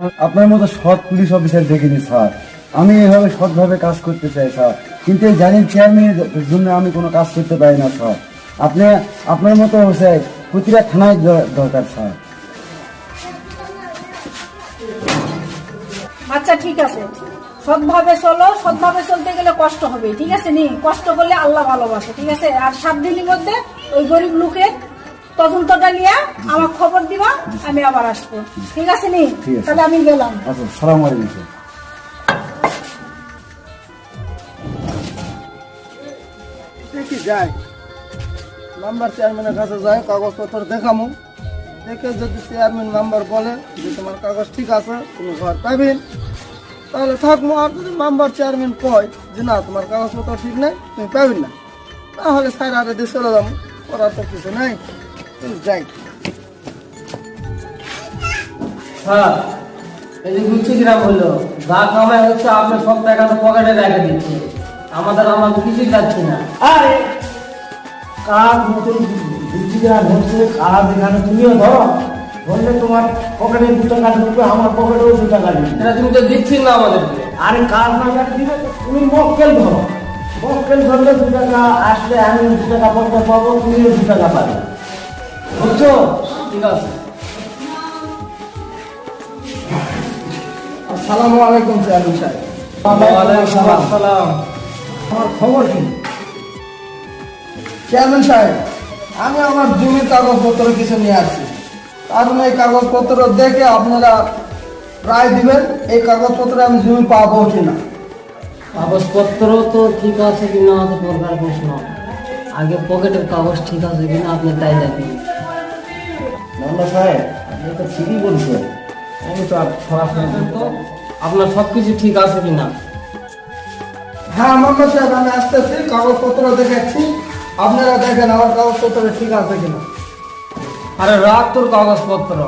আপনার মতো সৎ পুলিশ অফিসার দেখিনি, স্যার। আমি এভাবে সৎভাবে কাজ করতে চাই, স্যার। কিন্তু জানেন চেয়ারম্যানের জন্য আমি কোনো কাজ করতে পারি না, স্যার। আপনি, আপনার মতো হচ্ছে প্রতিটা থানায় দরকার, স্যার। আচ্ছা ঠিক আছে। সৎভাবে চলো, সৎভাবে চলতে গেলে কষ্ট হবে, ঠিক আছে নি? কষ্ট করলে আল্লাহ ভালোবাসে, ঠিক আছে? আর সাত দিনের মধ্যে ওই গরিব লোকের তদন্তটা নিয়ে আমার খবর দিবা আমি আবার আসব। ঠিক আছে নি? ঠিক তাহলে আমি গেলাম। আচ্ছা সালাম আলাইকুম। দেখি যাই নাম্বার চেয়ারম্যানের কাছে যাই কাগজপত্র দেখামু। দেখে যদি চেয়ারম্যান নাম্বার বলে যে তোমার কাগজ ঠিক আছে তুমি ঘর পাবেন তাহলে থাকব আর যদি নাম্বার চেয়ারম্যান কয় যে না তোমার কাগজপত্র ঠিক নেই তুমি পাবেন না। তাহলে স্যার আর দিয়ে চলে যাব করার তো কিছু নাই। যাই হ্যাঁ এই যে গুচ্ছি গ্রাম হলো যা কামাই হচ্ছে আপনার সব টাকা তো পকেটে রেখে দিচ্ছে। আমাদের আমার কিছুই যাচ্ছে না। আরে গ্রাম হচ্ছে এখানে তুমিও ধরো। ধরলে তোমার পকেটে দু টাকা ঢুকবে আমার পকেটেও দু টাকা ঢুকবে। এটা তুমি তো দিচ্ছিস না আমাদেরকে। আরে কাজ না দিবে তো তুমি মক্কেল ধরো। মক্কেল ধরলে দু টাকা আসলে আমি দু টাকা পয়সা পাবো তুমিও দু টাকা পাবে। বুঝছ ঠিক আছে। আসসালামু আলাইকুম চেয়ারম্যান সাহেব। আমার খবর কি? চেয়ারম্যান সাহেব আমি আমার জমির কাগজপত্র কিছু নিয়ে আসছি। কারণ এই কাগজপত্র দেখে আপনারা রায় দিবেন এই কাগজপত্রে আমি জমি পাবো কিনা। কাগজপত্র তো ঠিক আছে কিনা আছে পড়বার প্রশ্ন আগে পকেটের কাগজ ঠিক আছে কিনা আপনি তাই দেখুন। নন্দ সাহেব আপনি তো ঠিকই বলছো আমি তো তো আপনার সব কিছু ঠিক আছে কিনা? হ্যাঁ মোহাম্মদ সাহেব আমি আসতেছি কাগজপত্র দেখাচ্ছি। আপনারা দেখেন আমার কাগজপত্র ঠিক আছে কিনা। আরে রাখ তোর কাগজপত্র।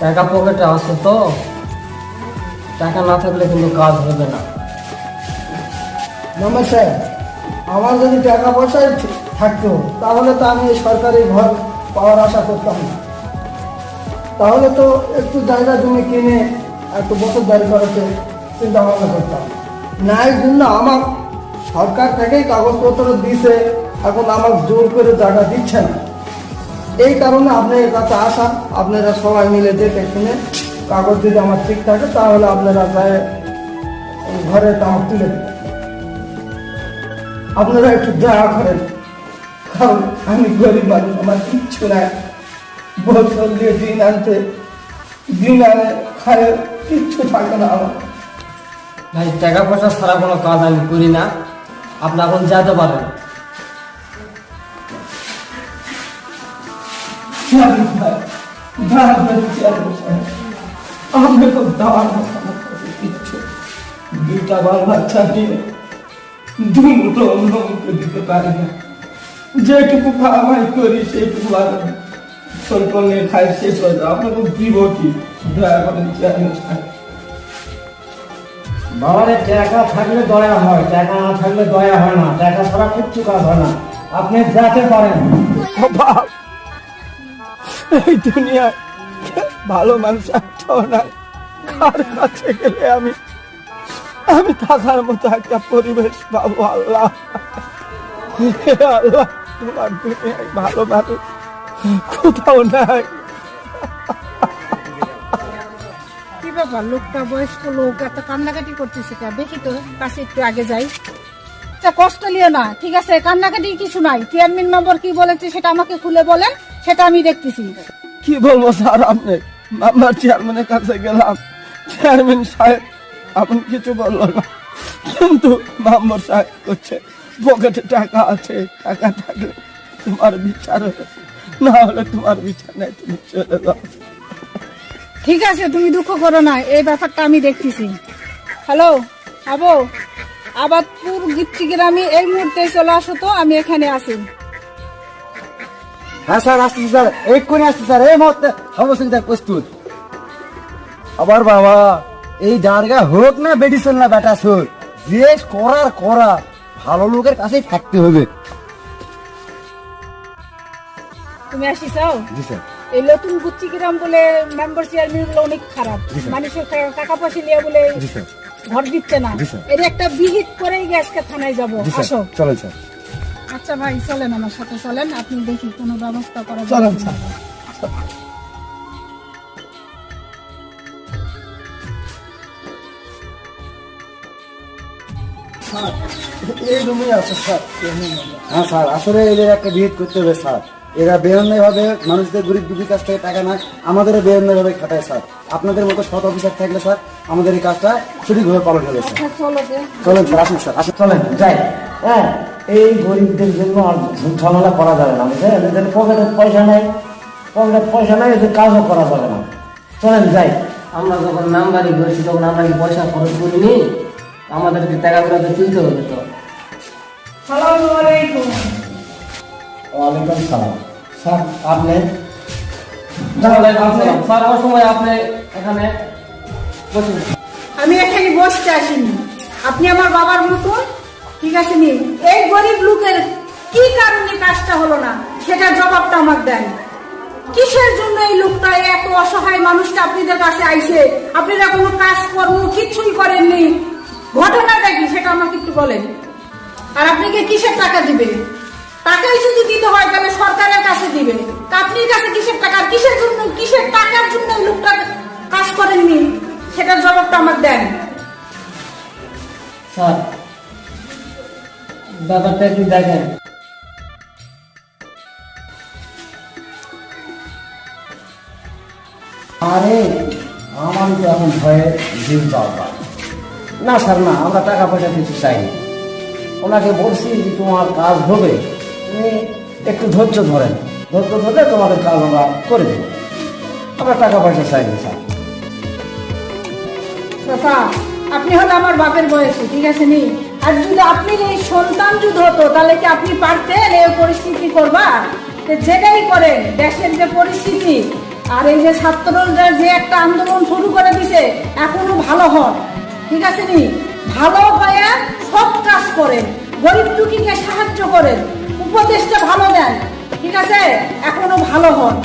টাকা পকেটে আছে তো। টাকা না থাকলে কিন্তু কাজ হবে না। মোহাম্মদ সাহেব আমার যদি টাকা পয়সা থাকতো তাহলে তো আমি সরকারি ঘর পাওয়ার আশা করতাম না। তাহলে তো একটু জায়গা জমি কিনে একটু বছর দাঁড়ি করাতে চিন্তা ভাবনা করতাম। না এই জন্য আমার সরকার থেকেই কাগজপত্র দিছে, এখন আমার জোর করে জায়গা দিচ্ছে না। এই কারণে আপনার কাছে আসা, আপনারা সবাই মিলে দেখে শুনে কাগজ যদি আমার ঠিক থাকে, তাহলে আপনারা যায় ঘরে আমার তুলে আপনারা একটু দয়া করেন। আমি গরিব মানুষ আমার কিচ্ছু নাই। বছর দিয়ে দিন আনতে দিন আনে খায় কিচ্ছু থাকে না আমার। ভাই টাকা পয়সা ছাড়া কোনো কাজ আমি করি না। আপনি এখন যেতে পারেন। আপনি তো দেওয়ার কিচ্ছু। দুইটা বাল বাচ্চা নিয়ে দুমুটো অন্য দিতে পারি না। যেটুকু কামাই করি সেইটুকু আর স্বল্প নিয়ে খাই শেষ হয়ে আপনাকে দিব কি দয়া করেন বাবারে টাকা থাকলে দয়া হয় টাকা না থাকলে দয়া হয় না টাকা ছাড়া কিচ্ছু কাজ হয় না। আপনি যেতে পারেন। বাপ এই দুনিয়ায় ভালো মানুষ একটাও নাই। কার কাছে গেলে আমি আমি থাকার মতো একটা পরিবেশ পাবো আল্লাহ? আল্লাহ। তোমার দুনিয়ায় ভালো। কোথাও নাই। কি ব্যাপার? লোকটা বয়স্ক লোক এত কান্নাকাটি করতেছে কে দেখি তো কাছে একটু আগে যাই। কষ্ট নিও না ঠিক আছে? কান্নাকাটি কিছু নাই। চেয়ারম্যান মেম্বার কি বলেছে সেটা আমাকে খুলে বলেন সেটা আমি দেখতেছি। কি বলব স্যার আপনি? চেয়ারম্যানের কাছে গেলাম। চেয়ারম্যান সাহেব এমন কিছু বলল না। কিন্তু মেম্বার সাহেব করছে। পকেটে টাকা আছে টাকা থাকলে তোমার বিচার হবে। না হলে তোমার বিচার নেই তুমি চলে যাও। ঠিক আছে তুমি দুঃখ করো না এই ব্যাপারটা আমি দেখতেছি। হ্যালো আবো আবাদপুর গিপ্তি গ্রামে এই মুহূর্তে চলে আসো তো আমি এখানে আছি। হ্যাঁ স্যার আসছি স্যার এক্ষুনি আসছি স্যার এই মুহূর্তে অবশ্যই স্যার প্রস্তুত। আবার বাবা এই জায়গা হোক না বেডিসন না বেটা সোর যে করার করা। ভালো লোকের কাছেই থাকতে হবে। তুমি আসি চাও জি স্যার। এই নতুন গুচ্ছি গ্রাম বলে মেম্বার চেয়ারম্যানগুলো অনেক খারাপ। মানুষের টাকা পয়সা নিয়ে বলে জি স্যার। ঘর দিচ্ছে না। এর একটা বিহিত করেই আজকে থানায় যাব। আসো। চলেন স্যার। আচ্ছা ভাই চলেন আমার সাথে চলেন। আপনি দেখি কোনো ব্যবস্থা করা চলেন, কিনা। স্যার এই রুমে আছে স্যার। হ্যাঁ স্যার আসলে এদের একটা বিহিত করতে হবে স্যার। এরা মানুষদের গরিব দুঃখীর কাছ থেকে টাকা আমাদেরও বেরোন্নয় খাটায় স্যার। আপনাদের মতো সৎ অফিসার থাকলে স্যার আমাদের এই কাজটা সঠিকভাবে পালন হবে স্যার। আচ্ছা চলেন স্যার আসুন স্যার আসুন। চলেন যাই। হ্যাঁ এই গরিবদের জন্য আর ঝামেলা করা যাবে না। বুঝলেন এদের পকেটে পয়সা নেই পকেটে পয়সা নেই এদের কাজও করা যাবে না। চলেন যাই। আমরা যখন নাম্বারি করেছি তখন আমরা কি পয়সা খরচ করিনি? আমাদেরকে টাকাগুলো তো তুলতে হবে তো। সালামু আলাইকুম। ওয়ালাইকুম সালাম। স্যার আপনি? স্যার আমার সময় আপনি এখানে বসুন। আমি এখানে বসতে আসিনি। আপনি আমার বাবার ঠিক আছে নি? এই গরিব লোকের কি কারণে কাজটা হলো না? সেটা জবাবটা আমার দেন। কিসের জন্য এই লোকটা এত অসহায় মানুষটা আপনাদের কাছে আইছে? আপনারা কোনো কাজ কর্ম কিচ্ছুই করেননি। ঘটনাটা কি সেটা আমাকে একটু বলেন। আর আপনাকে কিসের টাকা দিবে টাকাই যদি দিতে হয় তাহলে সরকারের কাছে দিবে আপনার কাছে কিসের টাকা? কিসের জন্য, কিসের টাকার জন্য লোকটা কাজ করেননি? সেটার জবাবটা আমার দেন। স্যার, ব্যাপারটা একটু দেখেন। আরে, আমার তো এখন ভয়ে জিভ দরকার না স্যার, না, আমরা টাকা পয়সা কিছু চাইনি ওনাকে বলছি যে তোমার কাজ হবে তুমি একটু ধৈর্য ধরেন। ধৈর্য ধরলে তোমাদের কাজ আমরা করে দেবো। আমরা টাকা পয়সা চাইনি স্যার। চাচা, আপনি হলো আমার বাপের বয়সী, ঠিক আছে নি? আর যদি আপনি এই সন্তান যদি হতো, তাহলে কি আপনি পারতেন এই পরিস্থিতি করবা যেটাই করেন, দেশের যে পরিস্থিতি, আর এই যে ছাত্ররা যে একটা আন্দোলন শুরু করে দিছে, এখনও ভালো হন। ঠিক আছে নি? ভালো হয়ে সব কাজ করেন। গরিব দুঃখীকে সাহায্য করেন। উপদেশটা ভালো দেন। ঠিক আছে? এখনও ভালো হন।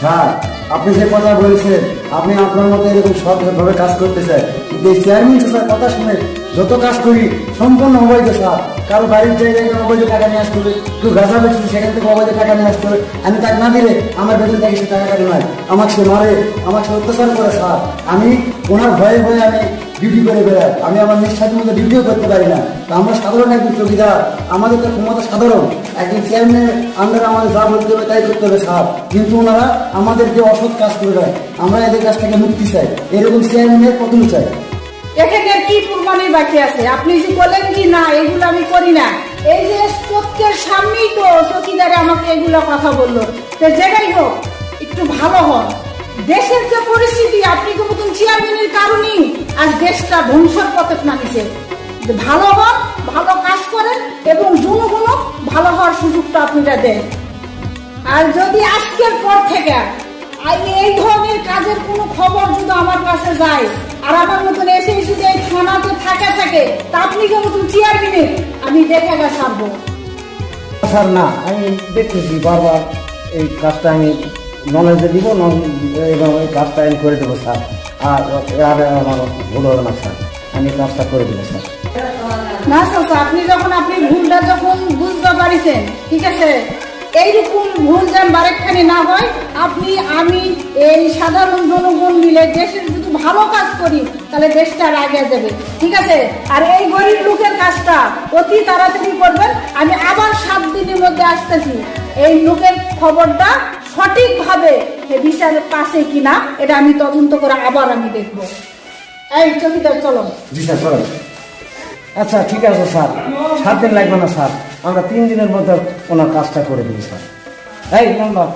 স্যার, আপনি যে কথা বলেছেন, আপনি আপনার মতো এরকম সৎভাবে কাজ করতে চাই কিন্তু এই চেয়ারম্যান স্যার কথা শুনে যত কাজ করি, সম্পূর্ণ অবৈধ স্যার কারও বাড়ির জায়গায় অবৈধ টাকা নিয়ে আসতে হবে, কেউ গাছা বেচছে সেখান থেকে অবৈধ টাকা নিয়ে আসতে হবে। আমি তাকে না দিলে আমার বেতন থেকে সে টাকা কাটে নয় আমাকে সে মারে, আমাকে সে অত্যাচার করে স্যার আমি ওনার ভয়ে ভয়ে আমি ডিউটি করে বেড়াই। আমি আমার নিঃশ্বাসের মধ্যে ডিউটিও করতে পারি না। তা আমরা সাধারণ একজন চৌকিদার, আমাদের তো ক্ষমতা সাধারণ। একজন চেয়ারম্যানের আন্ডারে আমাদের যা বলতে হবে তাই করতে হবে স্যার কিন্তু ওনারা আমাদেরকে অসৎ কাজ করে দেয়। আমরা এদের কাছ থেকে মুক্তি চাই। এরকম চেয়ারম্যানের পতন চাই। এখানে কি কুরবানির বাকি আছে? আপনি যে বলেন কি না, এগুলো আমি করি না। এই যে চোখের সামনেই তো চকিদারে আমাকে এগুলো কথা বলল। তো যেটাই হোক, একটু ভালো হন। দেশের যে পরিস্থিতি, আপনি তো মতন চেয়ারম্যানের কারণেই আজ দেশটা ধ্বংসের পথে নামিছে ভালো হন, ভালো কাজ করেন এবং জনগণও ভালো হওয়ার সুযোগটা আপনারা দেন। আর যদি আজকের পর থেকে কাজের কোনো খবর যদি আমার কাছে যায় আর আমার মতন এসে যদি এই থানাতে থাকে থাকে তা আপনি কেমন মতন চেয়ারম্যানে আমি দেখে গা ছাড়বো। স্যার না আমি দেখতেছি বারবার এই কাজটা আমি নলেজে দিব এবং এই কাজটা আমি করে দেবো স্যার। আর আর আমার ভুল হবে না স্যার। আমি কাজটা করে দেবো স্যার। না স্যার আপনি যখন আপনি ভুলটা যখন বুঝতে পারিছেন ঠিক আছে এইরকম ভুল যেন বারেকখানি না হয়, আপনি, আমি, এই সাধারণ জনগণ মিলে দেশের যদি ভালো কাজ করি, তাহলে দেশটা আগে যাবে। ঠিক আছে? আর এই গরিব লোকের কাজটা অতি তাড়াতাড়ি করবেন। আমি আবার সাত দিনের মধ্যে আসতেছি। এই লোকের খবরটা সঠিকভাবে এ বিচারের পাশে কিনা, এটা আমি তদন্ত করে আবার আমি দেখব। এই চকিদার চলো। আচ্ছা ঠিক আছে স্যার। সাত দিন লাগবে না, স্যার। আমরা তিন দিনের মধ্যে ওনার কাজটা করে দিই স্যার। এই নম্বর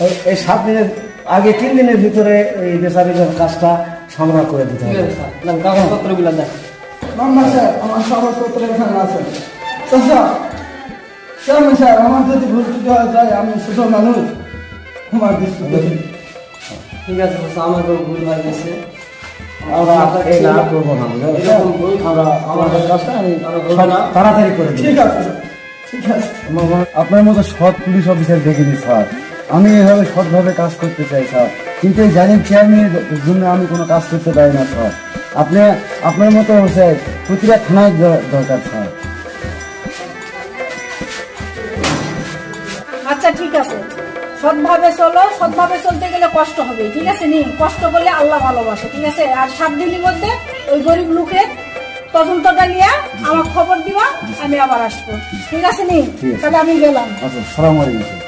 এই- এই সাত দিনের আগে তিন দিনের ভিতরে এই বেচারিদের কাজটা সংগ্রহ করে দিতে হবে। স্যার। কাগজপত্রগুলো দেন মাম্মা স্যার আমার কাগজপত্র এখানে আছে। চাচা চেয়ারম্যান স্যার আমার যদি ভুল ত্রুটি হয়ে যায় আমি ছোট মানুষ। আমার দৃষ্টি। দেখি ঠিক আছে স্যার। আমাকেও ভুল হয়ে গেছে আমরা এই না করব না বুঝলেন? এরকম ভুল আমরা আমাদের কাজটা আমি আমরা করব না। তাড়াতাড়ি করে ঠিক আছে ঠিক আছে। আপনার মতো সৎ পুলিশ অফিসার দেখিনি স্যার। আমি এভাবে সৎভাবে কাজ করতে চাই স্যার। কিন্তু এই জানেন চেয়ারম্যানের জন্য আমি কোনো কাজ করতে পারি না স্যার। আপনি আপনার মতো হচ্ছে প্রতিটা থানায় দরকার স্যার। আচ্ছা ঠিক আছে। সৎভাবে চলো সৎভাবে চলতে গেলে কষ্ট হবে ঠিক আছে নি? কষ্ট করলে আল্লাহ ভালোবাসে ঠিক আছে? আর সাত দিনের মধ্যে ওই গরিব লোকের তদন্তটা নিয়ে আমার খবর দিবা আমি আবার আসব ঠিক আছে নি? তাহলে আমি গেলাম। আচ্ছা